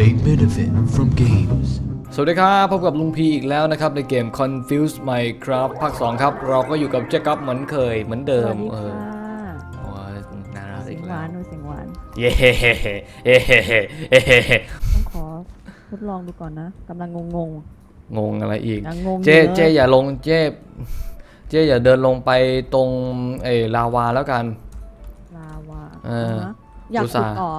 may benefit from games. สวัสดีครับ พบกับลุงพีอีกแล้วนะครับ ในเกม Confuse Minecraft ภาค 2 ครับ เราก็อยู่กับเจ๊ก๊อฟเหมือนเคยเหมือนเดิสวัมสดีเออค่ะโอ้ยน่ารักเสีอียงกหแล้วานหนูเสียงหวาน เย้เฮ้เฮ้เฮ้เฮ้เฮ้เฮ้เฮ้ต้องขอทดลองดูก่อนนะกำลังงง งงงอะไรอีกๆยังงงเจ๊อยู่ลยเจ๊อย่าลงเจ๊เจ๊อย่าเดินลงไปตรงเออลาวาแล้วกันลาวาเออฮะอยากอุตส่าขุดห์ต่อ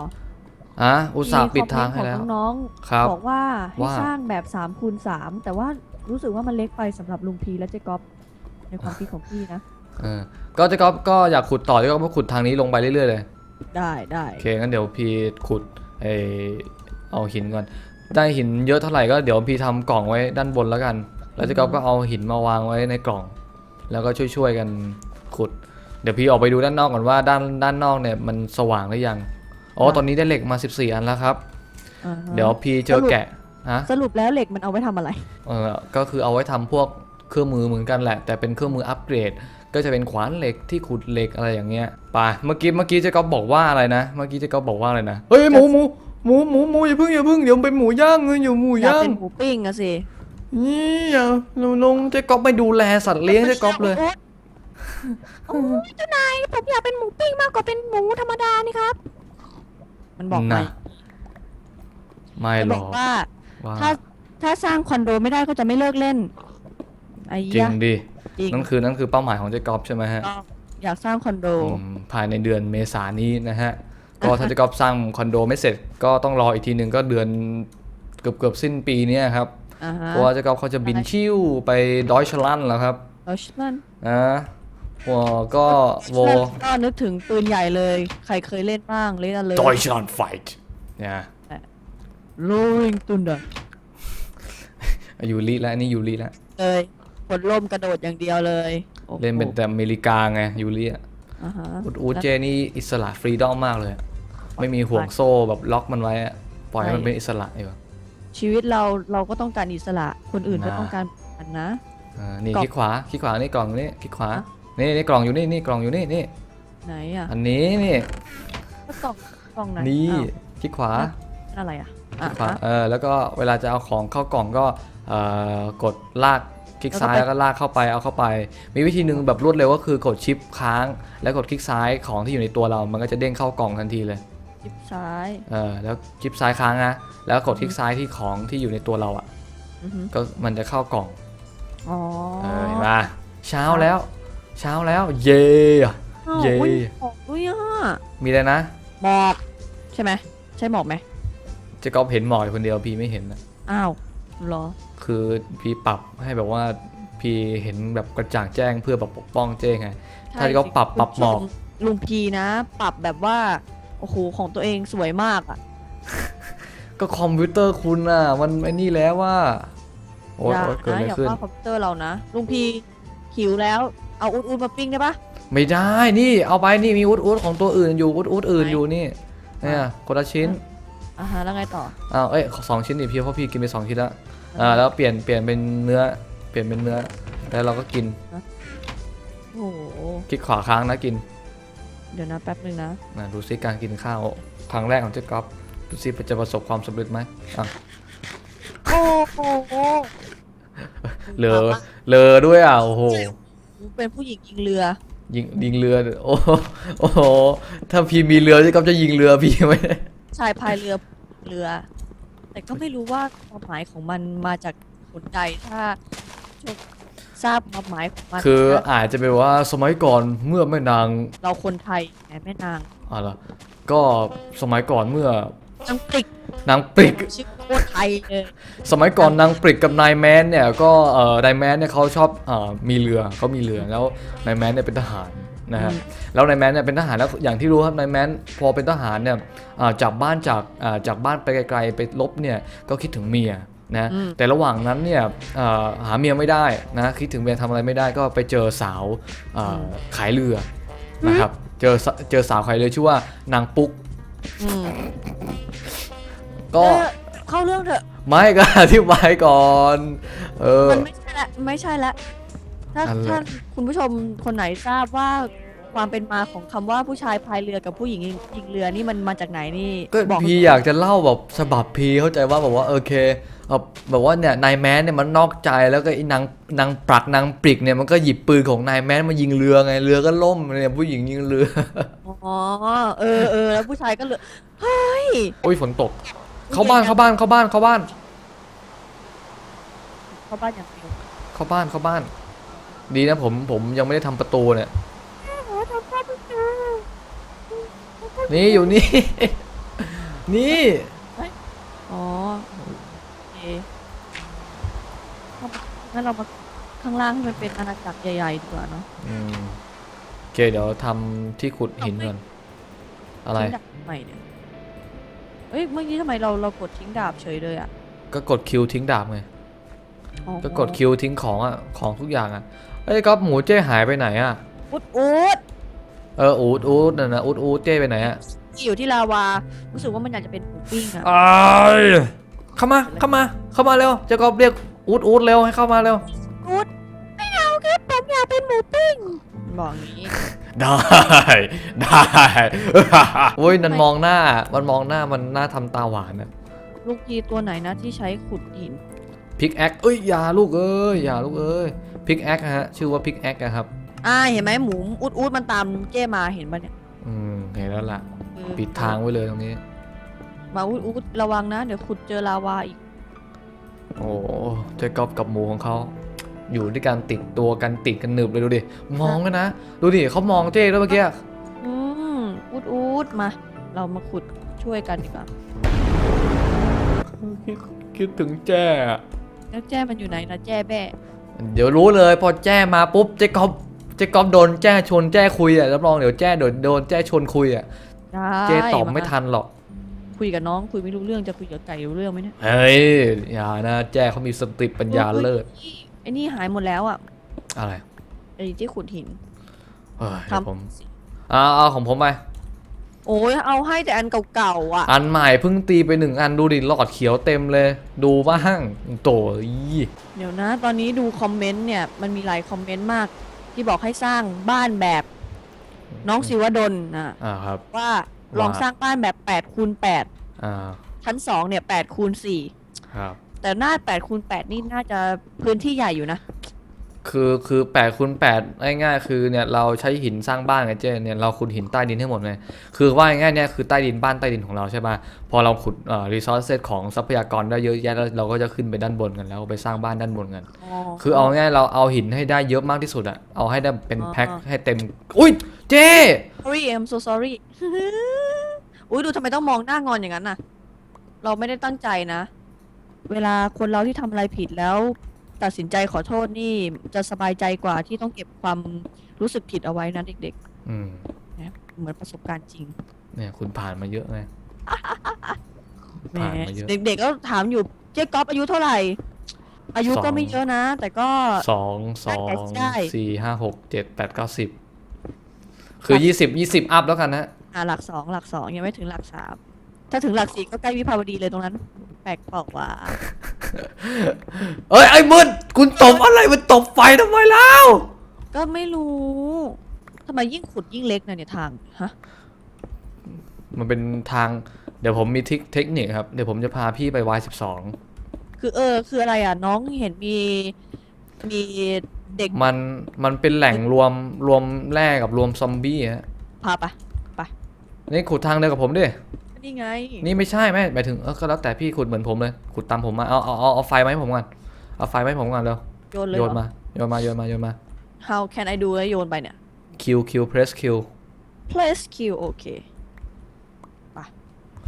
อะอุตส่าห์มีปิดคอมทางเมนต์ให้แล้วของน้องครับๆบอกว่าให้ว่า สร้างแบบ3คูณ3แต่ว่ารู้สึกว่ามันเล็กไปสำหรับลุงพีและเจ๊ก๊อฟในความคิดของพี่นะ เออก็เจ๊ก๊อฟก็อยากขุดต่อเจ๊ก๊อฟก็ขุดทางนี้ลงไปเรื่อยๆเลย ได้ได้โอเคงั้นเดี๋ยวพี่ขุดเออเอาหินก่อน ได้หินเยอะเท่าไหร่ก็เดี๋ยวพี่ทำกล่องไว้ด้านบนแล้วกัน แล้วเจ๊ก๊อฟก็เอาหินมาวางไว้ในกล่อง แล้วก็ช่วยๆกันขุด เดี๋ยวพี่ออกไปดูด้านนอกก่อนว่าด้านด้านนอกเนี่ยมันสว่างหรือยัง อ๋อตอนนี้ได้เหล็กมา 14 อันแล้วครับ อ่าฮะเดี๋ยวพี่เจอแกะฮะสรุปแล้วเหล็กมันเอาไว้ทำอะไร เออก็คือเอาไว้ทำพวกเครื่องมือเหมือนกันแหละ แต่เป็นเครื่องมืออัปเกรด ก็จะเป็นขวานเหล็กที่ขุดเหล็กอะไรอย่างเงี้ยไปเมื่อกี้เมื่อกี้เจ๊ก๊อฟบอกว่าอะไรนะ เมื่อกี้เจ๊ก๊อฟบอกว่าอะไรนะ เฮ้ยหมูหมูหมูหมูหมูอย่าเพิ่งอย่าเพิ่งเดี๋ยวเป็นหมูย่างเลยอยู่หมูอยากย่างเป็นหมูปิ้งอะสินี่อย่าลงลงเจ๊ก๊อฟไม่ดูแลสัตว์เลี้ยงเจ๊ก๊อฟเลย โอ้ยเจ้านายผมอยากเป็นหมูปิ้งมากกว่าเป็นหมูธรรมดานี่ครับ มันบอกไหมน่ะไม่มันหรบออกกว่า ว่าถ้าถ้าสร้างคอนโดไม่ได้ก็จะไม่เลิกเล่นไอ้จริงยะดิจริงนั่นคือนั่นคือเป้าหมายของเจ๊ก๊อฟใช่ไหมฮะก็อยากสร้างคอนโด อืมภายในเดือนเมษายนนี้นะฮะก็ถ้าเจ๊ก๊อฟสร้างคอนโดไม่เสร็จก็ต้องรออีกทีหนึ่งก็เดือนเกือบเกือบสิ้นปีเนี้ยครับอ่าฮะเพราะว่าเจ๊ก๊อฟเขาจะบินชิ่วไปดอยชลันแล้วครับดอชมัน นะ วัวก็โวก็นึกถึงปืนใหญ่เลย ใครเคยเล่นบ้างเล่นเลยดอยชลันไฟท์เนี่ยโรยงตุนเดอร์ยูริแล้วอันนี่ยูริแล้วเลยผลลมกระโดดอย่างเดียวเลยโอ้โหเล่นเป็นแต่อเมริกาไงยูริอะอ่าฮะอูดอูดเจนี่อิสระฟรีดอมมากเลยอะไม่มีห่วงโซ่แบบล็อกมันไว้อะปล่อยให้มันเป็นอิสระดีกว่าชีวิตเราเราก็ต้องการอิสระคนอื่นก็นะต้องการอันนะอ่านี่กล่องคลิกขวาคลิกขวานี่กล่องอยู่นี่คลิกขวาฮะ นี่นี่กล่องอยู่นี่นี่กล่องอยู่นี่นี่ไหนอะอันนี้นี่ก็กล่องกล่องไหนนี่อ้าวคลิกขวาอะไรอะคอะลิกขวาฮะ เออแล้วก็เวลาจะเอาของเข้ากล่องก็เอ่อกดลากคลิกซ้ายแล้แล้ววก็ก็ลากเข้าไปเอาเข้าไป มีวิธีหนึ่งแบบรวดเร็วก็คือกดชิปค้าง แล้วกดคลิกซ้ายของที่อยู่ในตัวเรา มันก็จะเด้งเข้ากล่องทันทีเลยจิบซ้ายเออแล้วชิปซ้ายค้างนะแล้วกดคลิกซ้ายที่ของที่อยู่ในตัวเราอะ อือฮึก็มันจะเข้ากล่องอ๋อเออเห็นปะเช้าแล้ว เช้าแล้ว เย่อ้าวเย้อุ๊ยหมอกด้วยอะมีอะไรนะหมอกใช่ไหมใช่หมอกไหมเจะก๊อฟเห็นหมอกอยู่คนเดียวพี่ไม่เห็นนะอ้าวเหรอ คือพี่ปรับให้แบบว่าพี่เห็นแบบกระจ่างแจ้งเพื่อแบบปกป้องเจ้ไงถ้าที่เขาปรับปรับหมอก ลุงพีนะ ปรับแบบว่าโอ้โหของตัวเองสวยมากอะ ก็คอมพิวเตอร์คุณน่ะมันไอ้นี่แล้วว่าโอ๊ยอย่าโอ๊ยเกิดนะอะไรอย่าขึ้น ว่าคอมพิวเตอร์เรานะลุงพีหิวแล้ว เอาอุดอุดมาปิ้งได้ปะ ไม่ได้นี่เอาไปนี่มีอุดอุดของตัวอื่นอยู่อุดอุดอื่นไหน อยู่นี่เนี่ยคนละชิ้นอ่าฮะแล้วไงต่อ อ้าวเอ้ยสองชิ้นดิพี่เพราะพี่กินไปสองชิ้นแล้วอ่าแล้วเปลี่ยนเปลี่ยนเป็นเนื้อ เปลี่ยนเป็นเนื้อ แล้วเราก็กินโอ้โห คลิกขวาค้างนะกินเดี๋ยวนะแป๊บนึงนะ นะดูซิการกินข้าวครั้งแรกของเจ๊ก๊อฟดูซิจะประสบความสำเร็จไหมอะโอ้โห เลอเลอด้วยอะโอ้โห เป็นผู้หญิงยิงเรือ ยิงยิงเรือ โอ้โหโอ้โหถ้าพี่มีเรือเจ๊ก๊อฟจะยิงเรือพี่ไหมชายพายเรือเรือ แต่ก็ไม่รู้ว่าความหมายของมันมาจากผลใดถ้าทราบความหมายของมันคือนะอาจจะเป็นว่าสมัยก่อนเมื่อแม่นาง เราคนไทยแหมแม่นางอะไรก็สมัยก่อนเมื่อ นางปริกนางปริก ชื่อโคตรไทยเลยสมัยก่อนนางปริกกับนายแมนเนี่ยก็เอ่อนายแมนเนี่ยเขาชอบเอ่อมีเรือเขามีเรือแล้วนายแมนเนี่ยเป็นทหารนะฮะแล้วนายแมนเนี่ยเป็นทหารแล้วอย่างที่รู้ครับนายแมนพอเป็นทหารเนี่ยอ่าจากบ้านจากอ่าจากบ้านไปไกลๆไปลบเนี่ยก็คิดถึงเมียนะแต่ระหว่างนั้นเนี่ยเอ่อหาเมียไม่ได้นะคิดถึงเมียทำอะไรไม่ได้ก็ไปเจอสาวเอ่อขายเรือนะครับเจอสเจอสาวขายเรือชื่อว่านางปุ๊ก อืมก็เออเข้าเรื่องเถอะไม่ก็ อธิบายก่อน เออ มันไม่ใช่ละไม่ใช่ละถ้าอะไรถ้าคุณผู้ชมคนไหนทราบว่าความเป็นมาของคำว่าผู้ชายพายเรือกับผู้หญิงยิงเรือนี่มันมาจากไหนนี่ก็บอกพีอยากจะเล่าแบบฉบับพีเข้าใจว่าแบบว่าโอเคเออแบบว่าเนี่ยนายแมนเนี่ยมันนอกใจแล้วก็ไอ้นางนางปรักนางปริกเนี่ยมันก็หยิบปืนของนายแมนมายิงเรือไงเรือก็ล่มเนี่ยผู้หญิงยิงเรือ อ๋อ เออเออแล้วผู้ชายก็เลยเฮ้ย โอ้ยฝนตก เข้าบ้านเข้าบ้านเข้าบ้านเข้าบ้าน เข้าบ้านอย่างเดียวเข้าบ้านเข้าบ้าน ดีนะผมผมยังไม่ได้ทำประตูเนี่ยนี่อยู่นี่ นี่ อ๋อโอเคงั้นเรามาข้างล่างให้มันเป็นอาณาจักรใหญ่ๆดีกว่าเนาะอืม โอเคเดี๋ยวทำที่ขุดหินก่อนอะไรทิ้งดาบใหม่เนี่ยเอ้ยเมื่อกี้ทำไมเราเรากดทิ้งดาบเฉยเลยอะก็กดคิวทิ้งดาบไงอ๋อก็กดคิวทิ้งของอะของทุกอย่างอะเอ้ยก๊อฟหมูเจ้หายไปไหนอะอุดอุดเอออูดอูดนั่นนะอูดอูดเจ้ไปไหนอะที่อยู่ที่ลาวารู้สึกว่ามันอยากจะเป็นหมูปิ้งอะอ้ายเข้ามาเข้ามาเข้ามาเร็วเจ้าก๊อฟเรียกอูดอูดเร็วให้เข้ามาเร็วอุด บอกอย่างนี้ ได้ ได้โอ้ยมันมองหน้า มันมองหน้ามันหน้าทำตาหวานอะลูกทีตัวไหนนะที่ใช้ขุดหินพิกแอคเอ้ยอย่าลูกเอ้ยอย่าลูกเอ้ยพิกแอคฮะ ชื่อว่าพิกแอคครับ อ่าเห็นไหมหมูอุดอุดมันตามเจ้มาเห็นปะเนี่ยอืมเห็นแล้วล่ะเออปิดทางไว้เลยตรงนี้ มาอุดอุดระวังนะ เดี๋ยวขุดเจอลาวาอีก โอ้เจ๊ก๊อฟกับหมูของเขา อยู่ด้วยกันติดตัวกันติดกันหนึบเลยดูดิ มองกันนะ ดูดิเขามองเจ๊ด้วยเมื่อกี้ อืมอุดอุดมา เรามาขุดช่วยกันดีกว่าคิดคิดถึงแจ้แล้วแจ้มันอยู่ไหนนะแจ้แบ้เดี๋ยวรู้เลยพอแจ้มาปุ๊บเจ๊ก๊อฟเจ๊ก๊อฟโดนแจ้ชวนแจ้คุยอะรับรองเดี๋ยวแจ้โดนโดนแจ้ชวนคุยอะได้เจ๊ตอบไม่ทันหรอก คุยกับน้องคุยไม่รู้เรื่องจะคุยกับไก่รู้เรื่องไหมเนี่ยเฮ้ยอย่านะแจ้เขามีสติปัญญาเลิศฮ้ย ไอ้นี่หายหมดแล้วอะอะไรไอ้ที่ขุดหินเฮ้ยครัเดี๋ยบวผมเอาเอาของผมไป โอ้ยเอาให้แต่อันเก่าๆอะ อันใหม่เพิ่งตีไปหนึ่งอันดูดิหลอดเขียวเต็มเลย ดูบ้างโตอีเดี๋ยวนะ ตอนนี้ดูคอมเมนต์เนี่ยมันมีหลายคอมเมนต์มาก ที่บอกให้สร้างบ้านแบบ น้องศิวดลนะอ่าครับ ว่าลองสร้างบ้านแบบ8คูณ8อ่าชั้น2เนี่ย8คูณ4ครับ แต่หน้า8คูณ8นี่น่าจะพื้นที่ใหญ่อยู่นะ คือคือแปดคูณแปดง่ายๆคือเนี่ยเราใช้หินสร้างบ้านไงเจ๊เนี่ยเราขุดหินใต้ดินให้หมดเลยคือว่าง่ายๆเนี่ยคือใต้ดินบ้านใต้ดินของเราใช่ป่ะพอเราขุดเอ่อรีซอสเซตของทรัพยากรได้เยอะแยะแล้วเราก็จะขึ้นไปด้านบนกันแล้วไปสร้างบ้านด้านบนกัน คือเอาง่ายๆเราเอาหินให้ได้เยอะมากที่สุดอะเอาให้ได้เป็นอ๋อแพ็คให้เต็มอุ้ยเจ๊ sorry I'm so sorry อุ้ยดูทำไมต้องมองหน้างอนอย่างนั้นน่ะ เราไม่ได้ตั้งใจนะ เวลาคนเราที่ทำอะไรผิดแล้ว ตัดสินใจขอโทษนี่จะสบายใจกว่าที่ต้องเก็บความรู้สึกผิดเอาไว้นะเด็กอืม ๆนะเหมือนประสบการณ์จริงเนี่ย คุณผ่านมาเยอะไง แหมผ่านมาเยอะ เด็กๆก็ถามอยู่เจ๊ก๊อฟอายุเท่าไหร่ อายุสองก็ไม่เยอะนะ แต่ก็ สองสองได้ สี่ห้าหกเจ็ดแปดเก้าสิบคือยี่สิบยี่สิบอัพแล้วกันนะ อ่าหลักสองหลักสองยังไม่ถึงหลักสาม ถ้าถึงหลักสี่ก็ใกล้วิภาวดีเลยตรงนั้น แปลกเปล่าวะเอ้ยไอ้มืดคุณตบอะไรมันตบไฟทำไมแล้วก็ไม่รู้ทำไมยิ่งขุดยิ่งเล็กนะเนี่ยทางฮะมันเป็นทาง เดี๋ยวผมมีเทคเทคนิคครับ เดี๋ยวผมจะพาพี่ไป Y12 คือเออ คืออะไรอะ น้องเห็นมีมีเด็กมันมันเป็นแหล่งรวมรวมแร่กับรวมซอมบี้ฮะพาไปนี่ขุดทางเดียวกับผมดิ นี่ไง นี่ไม่ใช่ไหมหมายถึงเออก็แล้วแต่พี่ขุดเหมือนผมเลย ขุดตามผมมา เอาเอาเอาเอาไฟมาให้ผมก่อน เอาไฟมาให้ผมก่อนเร็ว โยนเลยโยเหรนอ มา โยนมา โยนมา โยนมา How can I do แล้วโยนไปเนี่ย Q Q press Q place Q โอเคไป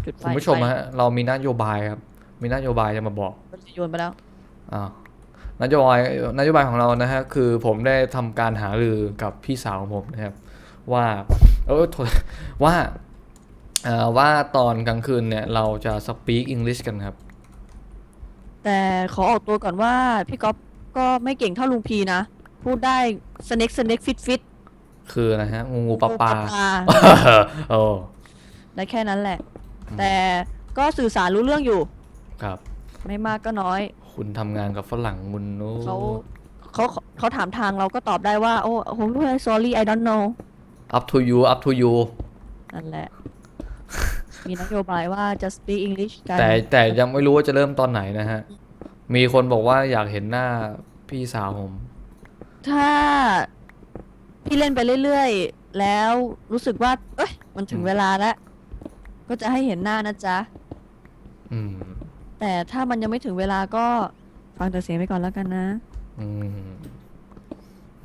จุดไฟคุณผู้ชมไฟฮะ เรามีนโยบายครับ มีนโยบายจะมาบอก มันจะโยนไปแล้ว อ่านโยบายนโยบายของเรานะฮะคือผมได้ทำการหารือกับพี่สาวของผมนะครับว่าเออโทษว่าเอ่อ ว่าตอนกลางคืนเนี่ยเราจะ speak English กันครับ แต่ขอออกตัวก่อนว่าพี่ก๊อฟก็ไม่เก่งเท่าลุงพีนะ พูดได้สเน็กสเน็กฟิตฟิตคืออะไรฮะ งูงูปลาปลาโอ้ได้แค่นั้นแหละ แต่ก็สื่อสารรู้เรื่องอยู่ ครับ ไม่มากก็น้อย คุณทำงานกับฝรั่งมุนโอ้เขาเขาเขาถามทางเราก็ตอบได้ว่า โอ้โห sorry I don't know up to you up to you นั่นแหละ มีนโยบายว่าจะ speak English กันแต่แต่ยังไม่รู้ว่าจะเริ่มตอนไหนนะฮะ มีคนบอกว่าอยากเห็นหน้าพี่สาวผม ถ้าพี่เล่นไปเรื่อยๆ แล้วรู้สึกว่า เอ้ย มันถึงอืมเวลาแล้ว ก็จะให้เห็นหน้านะจ๊ะ อืม แต่ถ้ามันยังไม่ถึงเวลาก็ฟังแต่เสียงไปก่อนแล้วกันนะ อืม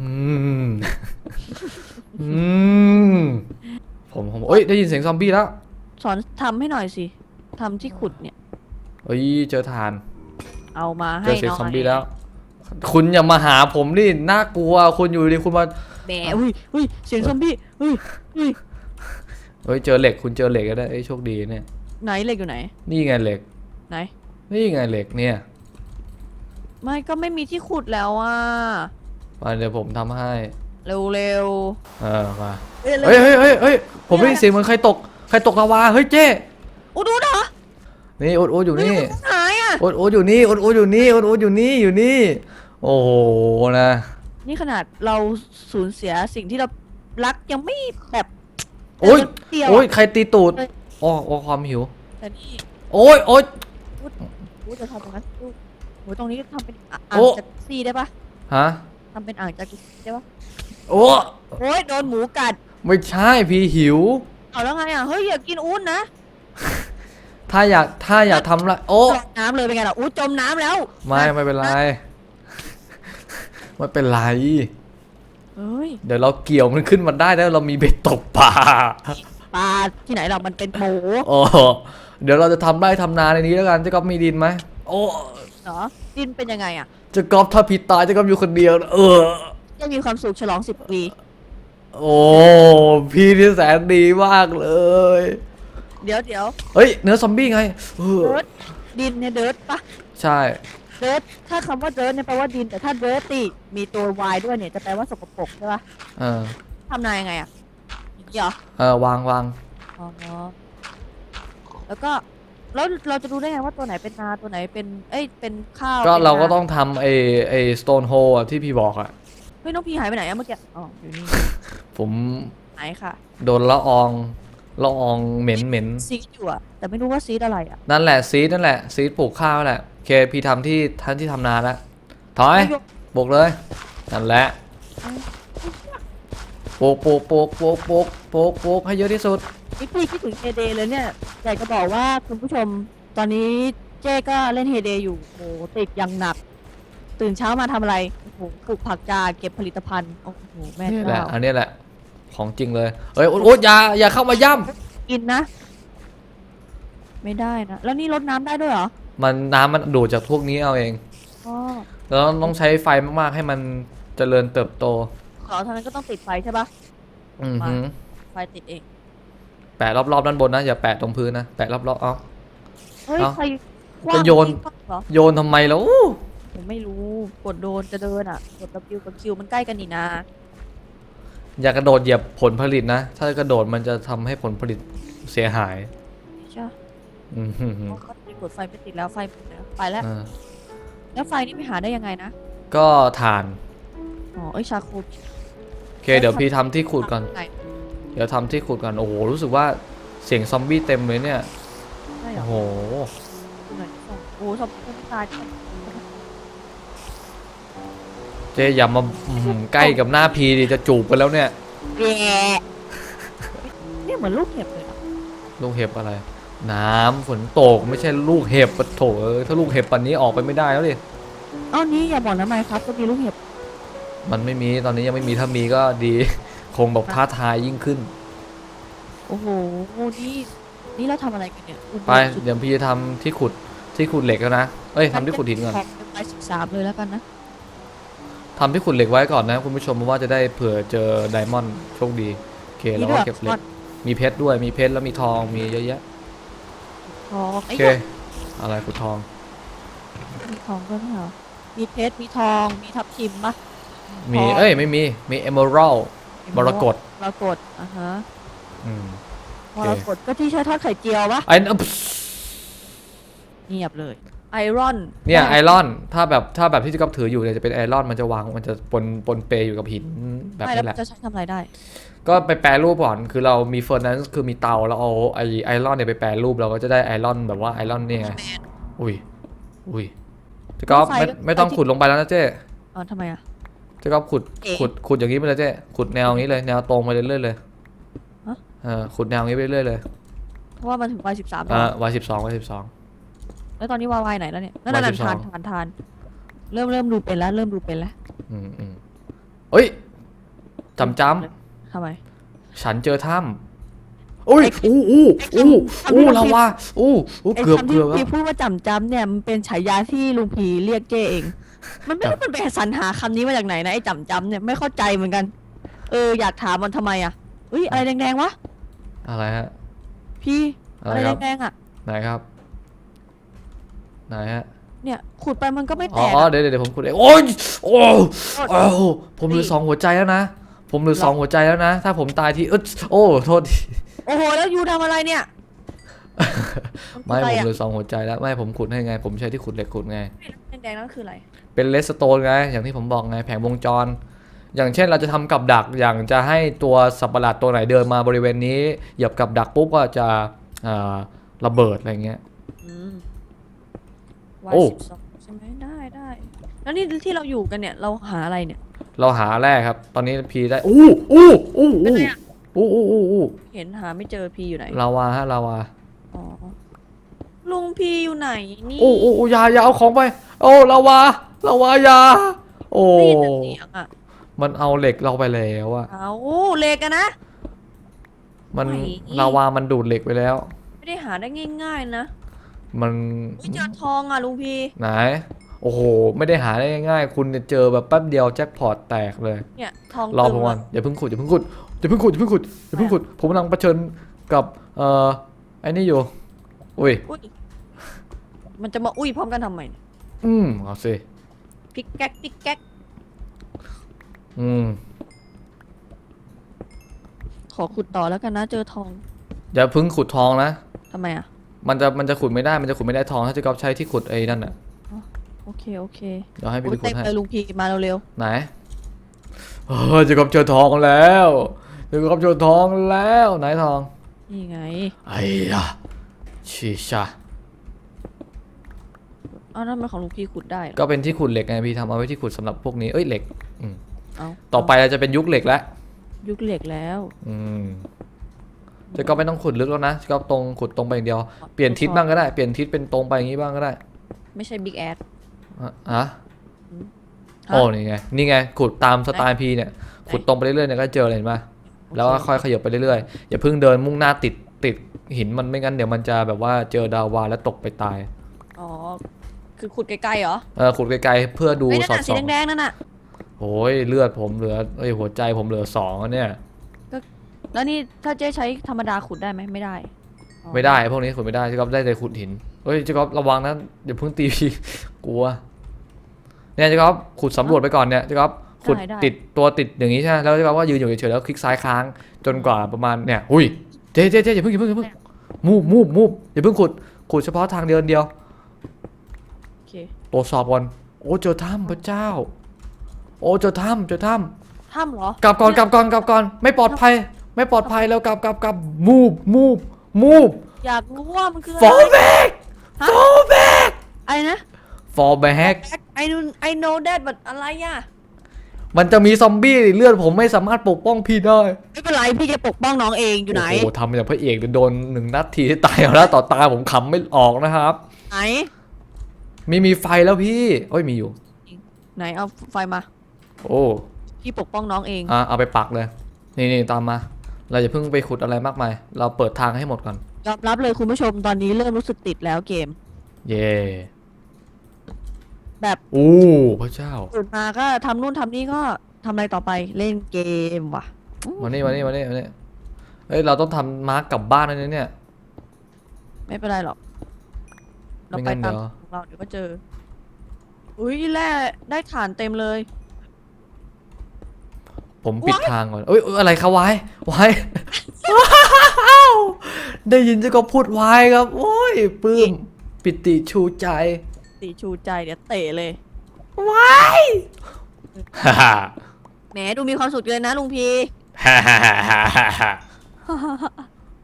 อืม อืม ผมผมเอ้ย ได้ยินเสียงซอมบี้แล้ว สอนทำให้หน่อยสิทำที่ขุดเนี่ย เอ้ยเจอทานเอามาเจให้อเสียงหน่อยซอมบี้แล้ว คุณอย่ามาหาผมดิน่ากลัวคุณอยู่ดีคุณมาแหมอุ้ยอุ้ยเสียงซอมบี้อุ้ยอุ้ยเฮ้ยเจอเหล็กคุณเจอเหล็กก็ได้เอ้ยโชคดีเนี่ย ไหนเหล็กอยู่ไหน นี่ไงเหล็ก ไหน นี่ไงเหล็กเนี่ยไม่ก็ไม่มีที่ขุดแล้วอะมาเดี๋ยวผมทำให้ เร็วเร็วเออมาๆเอ้ยเร็วเฮ้ยเฮ้ยเฮ้ยเฮ้ยผมได้ยินเสียงเหมือนใครตก ใครตกลาวาเฮ้ยเจ๊อุดอุดเหรอนี่อุดอุดอยู่นี่เฮ้ยมันหายอะ อุดอุดอยู่นี่อุดอุดอยู่นี่อุดอุดอยู่นี่อยู่นี่ โอ้โหนะนี่ขนาดเราสูญเสียสิ่งที่เรารักยังไม่แบบโอ้ยเดียวโอ้ยใครตีตูดเฮ้ยอ๋ออ๋อความหิว แต่นี่โอ้ยโอ้ยอู้จะทำตรงนั้นอู้โหตรงนี้ทำเป็นอะโอ้อ่างจากุซี่ได้ปะฮะทำเป็นอ่างจากุซี่ได้ปะโอ้โอ้ยโดนหมูกัด ไม่ใช่พี่หิว เอาแล้วไงอะ เฮ้ยอย่ากินอุ้นนะถ้าอยากถ้าอยากทำละโอ้ลงน้ำเลยเป็นไงล่ะ อู้จมน้ำแล้วไม่ไม่เป็นไรไม่เป็นไรเฮ้ยเดี๋ยวเราเกี่ยวมันขึ้นมาได้แล้วเรามีเบ็ดตกปลาปลาที่ไหนเรามันเป็นหมูโอ้เดี๋ยวเราจะทำไร่ทำนาในนี้แล้วกันเจะก๊อฟมีดินไหมโอ้เหรอดินเป็นยังไงอะเจะก๊อฟถ้าผิดตายเจะก๊อฟอยู่คนเดียวนะเออ จะมีความสุขฉลองสิบปี โอ้พี่ที่แสนดีมากเลย เดี๋ยวเดี๋ยวเฮ้ย เนื้อซอมบี้ไงเออเดิร์ดดินเนี่ยเดิร์ดปะใช่ เดิร์ดถ้าคำว่าเดิร์ดเนี่ยแปลว่าดินแต่ถ้าเดิร์ดติมีตัว y ด้วยเนี่ยจะแปลว่าสกปรกใช่ปะเออทำนายยังไงอะอย่างนี้เหรอเออวางวางอ๋อแล้วก็แล้วเราจะรู้ได้ไงว่าตัวไหนเป็นนาตัวไหนเป็นเอ้ยเป็นข้าวก็ป็นเราก็นต้องทำไอ้ไอ้สโตนโฮอะที่พี่บอกอะเฮ้ยน้องพีหายไปไหนอะเมื่อกี้อ๋ออยู่นี่ผมหายค่ะโดนละอองละอองเหม็นเหม็นซีดอยู่อะแต่ไม่รู้ว่าซีดอะไรอะนั่นแหละซีดนั่นแหละซีดปลูกข้าวนั่นแหละโอเคพี่ทำที่ท่านที่ทำนาแล้วถอยปลูกเลยนั่นแหละปลูกปลูกปลูกปลูกปลูกปลูกปลูกให้เยอะที่สุดนี่พี่คิดถึงเฮเดเลยเนี่ยอยากจะบอกว่าคุณผู้ชมตอนนี้เจ๊ก็เล่นเฮเดอยู่โหติดอย่างหนัก ตื่นเช้ามาทำอะไรโอ้โหปลูกผักกาดเก็บผลิตภัณฑ์โอ้โหแม่นี่แหละเจ้าอันนี้แหละของจริงเลยเอ้ยโอ๊ยโอ๊ยอย่าอย่าเข้ามาย่กินนะ ไม่ได้นะแล้วนี่รดน้ำได้ด้วยเหรอำมันน้ำมันดูดจากพวกนี้เอาเอง อ๋อแล้วต้องใช้ไฟมากๆให้มันเจริญเติบโต ขอทางนั้นก็ต้องติดไฟใช่ปะอือหือไฟติดเองแปะรอบๆด้านบนนะอย่าแปะตรงพื้นนะแปะรอบๆเอา เฮ้ยเอ้าใครคว้างจะโยน ทิ้งกล้องเหรอโยนทำไมแล้ว ผมไม่รู้กดโดนจะเดินอะกด W กับ Q มันใกล้กันนี่นะ อย่ากระโดดเหยียบผลผลิตนะ ถ้ากระโดดมันจะทำให้ผลผลิตเสียหายใช่อือหือเพราะเขากดไฟไม่ติดแล้วไฟหมดแล้วไปแล้ว อ่าแล้วไฟนี่ไปหาได้ยังไงนะก็ทาน อ๋อเอ้ยชาโคโอเค เดี๋ยวพี่ทำที่ขุดก่อนไงเดี๋ยวทำที่ขุดก่อน โอ้โห รู้สึกว่าเสียงซอมบี้เต็มเลยเนี่ย ได้เหรโอ้อโหดูหน่อยดิโอ้ชอบคนตายที่ เจ๊อย่ามาอื้อหือใกล้กับหน้าพีดิจะจูบกันแล้วเนี่ยแย่เนี่ยเหมือนลูกเห็บเลยอะลูกเห็บอะไร น้ำฝนตกไม่ใช่ลูกเห็บปะโถเอ้ยถ้าลูกเห็บปันนี้ออกไปไม่ได้แล้วดิ เอ้านี่อย่าบอกนะไมครับก็มีลูกเห็บมันไม่มีตอนนี้ยังไม่มีถ้ามีก็ดี คงแบบท้าทายยิ่งขึ้น โอ้โหนี่นี่เราทำอะไรกันเนี่ยอุโมงค์ไป สุดเดี๋ยวพี่จะทำที่ขุดที่ขุดเหล็กแล้วนะ เอ้ยทำที่ขุดหินก่อนแข่งไปสิบสามเลยแล้วกันนะ ทำที่ขุดเหล็กไว้ก่อนนะคุณผู้ชมเพราะว่าจะได้เผื่อเจอไดมอนด์โชคดีโอเคแล้วก็เก็บเหล็กมีเพชรด้วยมีเพชรแล้วมีทองมีเยอะแยะทองโอไอ้เคเหี้ยอะไรขุดทอง มีทองด้วยไหมเหรอ มีเพชร มีทอง มีทับทิมปะมีทองเอ้ย ไม่มี มีเอเมอรัลมรกตมรกตอะฮะอืมมรกตก็ที่ใช้ทอดไข่เจียวปะไอ้นั่นเงียบเลย ไอรอนเนี่ยไอรอนถ้าแบบถ้าแบบที่เจ๊ก๊อฟถืออยู่เนี่ยจะเป็นไอรอนมันจะวางมันจะปนปนเปอยู่กับหินแบบไม่แล้นี้วแหละจะใช้ทำอะไรได้ ก็ไปแปรรูปก่อนคือเรามีเฟอร์นันซ์คือมีเตาเราเอาไอไอรอนเนี่ยไปแปรรูปเราก็จะได้ไอรอนแบบว่าไอรอนเนี่ยไงอุ้ยอุ้ยเจ๊ก๊อฟไม่ไม่ต้องขุดลงไปแล้วนะเจ๊อ๋อทำไมอะเจ๊ก๊อฟขุดเอ๊ะขุดขุดอย่างนี้ไปเลยเจ๊ขุดแนวอย่างนี้เลยแนวตรงไปเรื่อยๆเลยฮะเออขุดแนวอย่างนี้ไปเรื่อยๆเลยเพราะว่ามันถึงวัยสิบสามอ่าวายสิบสองวายสิบสอง แล้วตอนนี้วายวายไหนแล้วเนี่ยนั่นนั่นวันั่ยน12ทานทานทาน เริ่มเริ่มดูเป็นแล้ว เริ่มดูเป็นแล้วอืมอืมเอ้ยจำจทำไมำฉันเจอถ้ำอุ้ยอู้อู้อู้อู้เราว่าอู้อู้ไอ้เกือบคำที่เกือบลุงพีพูดว่าจำจำเนี่ยมันเป็นฉายาที่ลุงพีเรียกเจ้เอง มันไม่รู้มันไปสรรหาคำนี้มาจากไหนนะไอ้จำจำเนี่ยไม่เข้าใจเหมือนกัน เอออยากถามมันทำไมอะเฮ้ยอะไรแดงๆวะอะไรฮะพี่อะอะไรไรครับแดงๆอะไหนครับ ไหนฮะเนี่ยขุดไปมันก็ไม่อ๋แตอกอ๋ออะเดี๋ยวเดี๋ยวเดี๋ยวผมขุดเองโอ้ยโอ้โอ้ผมเหลือนี่สองหัวใจแล้วนะผมเหลือสองหัวใจแล้วนะ ถ้าผมตายทีเออโอ้โทษทีโอ้โหแล้วยูทำอะไรเนี่ยไม่นผมคือเหอะไรลือสองหัวใจแล้วไม่ผมขุดให้ไง ผมใช้ที่ขุดเหล็กขุดไงอะแดงๆนั่นคืออะไร เป็นเลสโตนไง อย่างที่ผมบอกไงแผงวงจร อย่างเช่นเราจะทำกับดักอย่างจะให้ตัวสัตว์ประหลาดตัวไหนเดินมาบริเวณนี้เหยียบกับดักปุ๊บก็จะอ่าระเบิดอะไรเงี้ยอืมวา โอ้ยสิบสองใช่ไหมได้ได้แล้วนี่ที่เราอยู่กันเนี่ยเราหาอะไรเนี่ยเราหาแร่ครับ ตอนนี้พีได้อู้อู้อู้อู้อู้อู้อู้อู้เห็นหาไม่เจอพีอยู่ไหนลาวาฮะลาวาอ๋อลุงพีอยู่ไหนนี่โอ้โอ้โอ้อยาอยาเอาของไปโอ้ลาวาลาวายาโอ้ได้ยินแต่เสียงอะมันเอาเหล็กเราไปแล้วอะเอาเหล็กอะนะ มันไม่ลาวามันดูดเหล็กไปแล้ว ไม่ได้หาได้ง่าย ๆ นะ มันอุ้ยเจอทองอะลุงพีไหน โอ้โห ไม่ได้หาได้ง่ายๆ คุณเนี่ยเจอแบบแป๊บเดียวแจ็คพอตแตกเลย เนี่ยทองรอตึผมงก่อนอย่าเพิ่งขุดอย่าเพิ่งขุดอย่าเพิ่งขุดอย่าเพิ่งขุดอย่าเพิ่งขุด ผมกำลังเผชิญกับเอ่อไอ้นี่อยู่ อุ้ย อุ้ยมันจะมาอุ้ยพร้อมกันทำไมเนี่ยอืมเอาสิพิกแก๊กพิกแก๊กอืม ขอขุดต่อแล้วกันนะเจอทอง อย่าเพิ่งขุดทองนะทำไมอะ มันจะมันจะขุดไม่ได้มันจะขุดไม่ได้ทองถ้าจะกอบใช้ที่ขุดไอ้นั่นน่ะโอเคโอเคเดี๋ยวให้พี่อุ้ไปยขุเต็ดมให้ เลยลุงพีมาเร็วไหนเออจะกอบเจอทองแล้วจะกอบเจอทองแล้วไหนทองๆนี่ไง ไอ้ยะชิชาเอานั่นมันของลุงพีขุดได้เหรอก็เป็นที่ขุดเหล็กไงพี่ทำเอาไว้ที่ขุดสำหรับพวกนี้เอ้ยเหล็กอืมเอาต่อไปเราจะเป็นยุคเหล็กแล้วยุคเหล็กแล้ว อืม จะก็ไม่ต้องขุดลึกแล้วนะจะก็ตรงขุดตรงไปอย่างเดียวเปลี่ยนทิศบ้างก็ได้เปลี่ยนทิศเป็นตรงไปอย่างนี้บ้างก็ได้ไม่ใช่บิ๊กแอดอะฮะฮะโอ้นี่ไงนี่ไงขุดตามสไตล์พีเนี่ยขุดตรงไปเรื่อยๆเนี่ยก็เจอเลยเห็นปะแล้วก็ค่อยขยับไปเรื่อยๆอย่าเพิ่งเดินมุ่งหน้าติดติดหินมันไม่งั้นเดี๋ยวมันจะแบบว่าเจอดาวาแล้วตกไปตายอ๋อ คือขุดไกลๆเหรอเออขุดไกลๆเพื่อดูไอ้ยนั่นสอดน่ะส่สีองแดงๆนั่นน่ะ โอ้ยเลือดผมเหลือเอ้ยหัวใจผมเหลือสองอะเนี่ย แล้วนี่ถ้าเจ๊ใช้ธรรมดาขุดได้ไหมไม่ได้อ๋อไม่ได้พวกนี้ขุดไม่ได้เจ๊ก๊อฟได้แต่ขุดหินเฮ้ยเจ๊ก๊อฟระวังนะอย่าเพิ่งตีพี่กลัวเนี่ยเจ๊ก๊อฟขุดสำรวจไปก่อนเนี่ยเจ๊ก๊อฟขุดติดตัวติดอย่างนี้ใช่ไหมแล้วเจ๊ก๊อฟก็ยืนอยู่เฉยๆแล้วคลิกซ้ายค้างจนกว่าประมาณเนี่ยหุยเจ๊เจ๊เจ๊อย่าเพิ่งอย่าเพิ่งอย่าเพิ่งมูบมูบมูบอย่าเพิ่งขุดขุดเฉพาะทางเดินเดียวโอเคตรวจสอบก่อนโอ้เจอถ้ำพระเจ้า โอ้เจอถ้ำเจอถ้ถ้ำเหรอำกลับก่อนกลับก่อนกลับก่อนไม่ปลอดภัย ไม่ปลอดภัยแล้วกลับกลับกลับมูบมูบมูบอยากรู้ว่ามันคืออะ fall ไร back ฮะ fall back ไอ้นะ fall back I know I know that but อะไรอะมันจะมีซอมบี้เลือดผมไม่สามารถปกป้องพี่ได้ ไม่เป็นไรพี่จะปกป้องน้องเองอยู่ไหนโอ้โหทำอย่างพระเอกเดี๋ยวโดนหนึ่งนัดทีที่ตายเอาแล้วต่อตาผมขำไม่ออกนะครับ ไหนมีมีไฟแล้วพี่โอ้ยมีอยู่ ไหนเอาไฟมา โอ้พี่ปกป้องน้องเองอะเอาไปปักเลย นี่นี่ตามมา เราจะเพิ่งไปขุดอะไรมากมาย เราเปิดทางให้หมดก่อน ยอมรับเลยคุณผู้ชมตอนนี้เริ่มรู้สึกติดแล้วเกม เย่แบบอู้พระเจ้า ตื่นมาก็ทำนู่นทำนี่ก็ทำอะไรต่อไปเล่นเกมว่ะมานี่มานี่มานี่มานี่เฮ้ยเราต้องทำมาร์กกลับบ้านนะเนี่ย ไม่เป็นไรหรอก เราไม่ไปงั้นตามเดี๋ยว ของเราเดี๋ยวก็เจอ อุ้ยแร่ได้ฐานเต็มเลย ผมปิด What? ทางก่อนเอ้ยเอ้ยอะไรคะวายวายว้าวได้ยินเจะก็พูดวายครับ โอ้ยปลื้มปีปิติชูใจ ตีชูใจเดี๋ยวเตะเลยฮ่าฮ่าแหมดูมีความสุขเลยนะลุงพีฮ่าฮ่าฮ่าฮ่าฮ่าฮ่า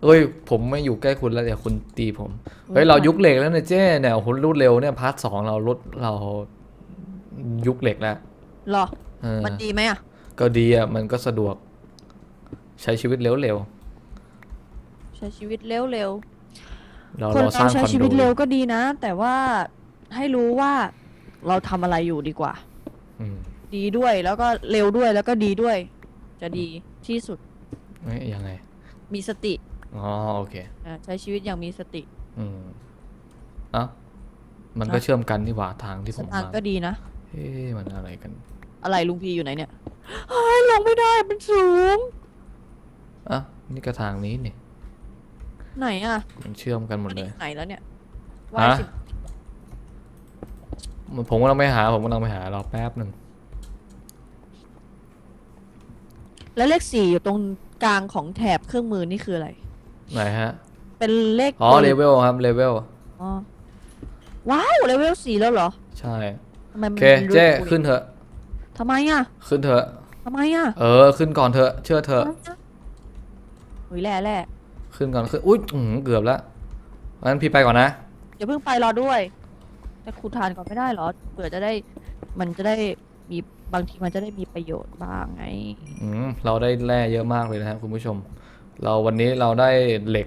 เอ้ย ผมไม่อยู่ใกล้คุณแล้วเดี๋ยวคุณตีผม เฮ้ย เรายุคเหล็กแล้วเนี่ยเจ้เนี่ยคุณรูดเร็วเนี่ยพาร์ทสองเราลดเรายุคเหล็กแล้วหรอ เออมันดีไหมอะ ก็ดีอะมันก็สะดวกใช้ชีวิตเร็วใช้ชีวิตเร็วๆเราๆคนเราสเราร้างใช้คอนชีโดวิตเร็วก็ดีนะ แต่ว่าให้รู้ว่าเราทำอะไรอยู่ดีกว่า อืมดีด้วยแล้วก็เร็วด้วยแล้วก็ดีด้วย จะดีที่สุดเอ้ยยังไงมีสติอ๋อโอเค อะใช้ชีวิตอย่างมีสติ อืมเอะมันก็นะเชื่อมกันนี่หว่าทางที่ผสมตางมาค์ก็ดีนะ เอ๊ะมันอะไรกัน อะไรลุงพีอยู่ไหนเนี่ย เฮ้ยลงไม่ได้มันสูง อะนี่ก็ทางนี้นี่ไหนอะมันเชื่อมกันหมดอันเลนี้ยไหนแล้วเนี่ยฮะวายสิบผมกำลังไปหา ผมกำลังไปหารอแป๊บหนึ่งแล้วเลขสี่อยู่ตรงกลางของแถบเครื่องมือนี่คืออะไร ไหนฮะ เป็นเลขอ๋อตัวเลเวลครับเลเวลอ๋อว้าวเลเวลสี่แล้วเหรอใช่ ทำไมโอมันเค ป็นรูปเจ้กูขึ้นเถอะ ทำไมอะขึ้นเถอะ ทำไมอะเออ ขึ้นก่อนเถอะ เชื่อเถอะเฮ้ยแร่แร่ขึ้นก่อนขึ้น อุ้ยอื้อหือเกือบแล้วงั้นพี่ไปก่อนนะ อย่าเพิ่งไปรอด้วย แต่ครูทานก่อนไม่ได้เหรอเผื่อจะได้มันจะได้มีบางทีมันจะได้มีประโยชน์บ้างไง อืมเราได้แร่เยอะมากเลยนะครับคุณผู้ชม เราวันนี้เราได้เหล็ก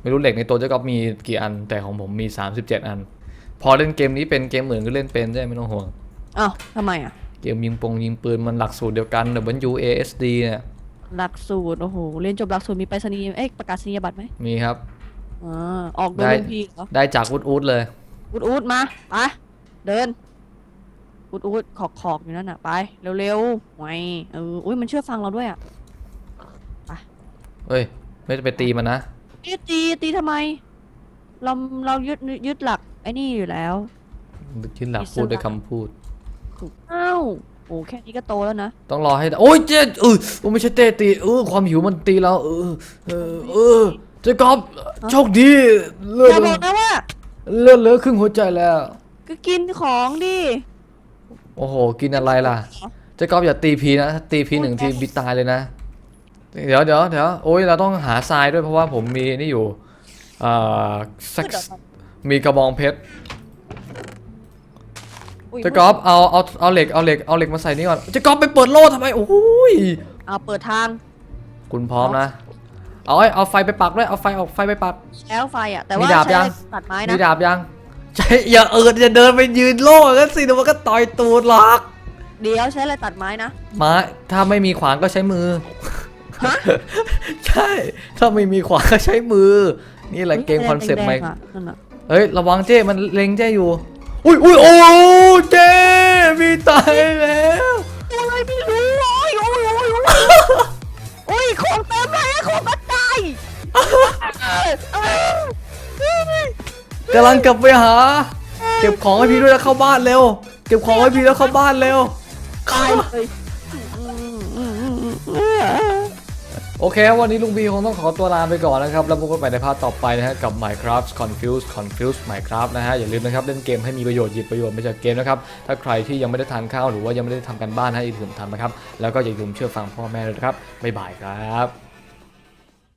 ไม่รู้เหล็กในตัวเจ้าก๊อฟมีกี่อัน แต่ของผมมี 37 อัน พอเล่นเกมนี้เป็นเกมเหมือนก็เล่นเป็นได้ไม่ต้องห่วง อ้าวทำไมอะ เกมยิงปงยิงปืนมันหลักสูตรเดียวกัน WASD เนี่ยหลักสูตรโอ้โหเรียนจบหลักสูตรมีไปรษณีย์เอ๊ะประกาศนียบัตรไหมมีครับอ่าออกโดยได้ลุงพีเหรอได้จากวุฒอุดเลย อุดอุดมาไปเดิน อุดอุดขอกขอกอยู่นั่นน่ะไปเร็วๆไวเอออุ้ยมันเชื่อฟังเราด้วยอะเฮ้ย ไม่ได้ไปตีมันนะตีตีตีทำไม เราเรายึดยึดหลักไอ้นี่อยู่แล้วยินหลักพูดด้วยคำพูด อ้าวโอ้แค่นี้ก็โตแล้วนะ ต้องรอให้ได้โอ้ยเจ๊เออโอ้ไม่ใช่เต้ตีเออความหิวมันตีเราเออเออเออเจ๊ก๊อฟโชคดีเลืออดย่าบอกนะว่าเลือดเหลือครึ่งหัวใจแล้ว ก็กินของดิโอ้โหกินอะไรล่ะเจ๊ก๊อฟอย่าตีพีนะถ้าตีพีหนึ่งทีบิตายเลยนะ เดี๋ยวเดี๋ยวเดี๋ยวโอ้ยเราต้องหาทรายด้วยเพราะว่าผมมีนี่อยู่อ่าสักพูดเดี๋ยวก่อนมีกระบองเพชรอุ๊ ยเจ๊ก๊อฟเอาเอาเอาเหล็กเอาเหล็กเอาเหล็กมาใส่นี่ก่อนเจ๊ก๊อฟไปเปิดโล่ทำไมโอ้ยเอาเปิดทางคุณพร้อมนะเอาไอ้เอาไฟไปปักด้วยเอาไฟเอาไฟไปปัก แล้วไฟอะ แต่มีว่าดาบใช้ยัง ตัดไม้มีนะดาบยังใช่อย่าเอิดอย่าเดินไปยืนโล่กันสิเดี๋ยวมันก็ต่อยตูดหรอกเดี๋ยวใช้อะไรตัดไม้นะ ไมาถ้าไม่มีขวานก็ใช้มือ ฮะ ใช่ ถ้าไม่มีขวานก็ใช้มือ นี่แหละเกมคอนเซ็ปต์ใหม่แดงๆอะนั่นน่ะเฮ้ยระวังเจ้มันเล็งเจ้อยู่ อุ้ยอุ้ยโอ้เจมีตายแล้วอะไรไม่รู้โอ้ยโอ้ยโอ้ยโอ้ยโอ้ยของเต็มเลยของกระจายเอ้ยกำลังกลับไปหา เก็บของให้พี่ด้วยแล้วเข้าบ้านเร็ว เก็บของให้พี่แล้วเข้าบ้านเร็วตายเลย โอเควันนี้ลุงบีคงต้องขอตัวลาไปก่อนนะครับ แล้วพบกันใหม่ในภาคต่อไปนะฮะกับ Minecraft Confuse Confuse Minecraft นะฮะอย่าลืมนะครับ เล่นเกมให้มีประโยชน์หยิบประโยชน์มาจากเกมนะครับ ถ้าใครที่ยังไม่ได้ทานข้าวหรือว่ายังไม่ได้ทำกันบ้านให้อย่าลืมทำนะครับ แล้วก็อย่าลืมเชื่อฟังพ่อแม่เลยนะครับบ๊ายบายครับ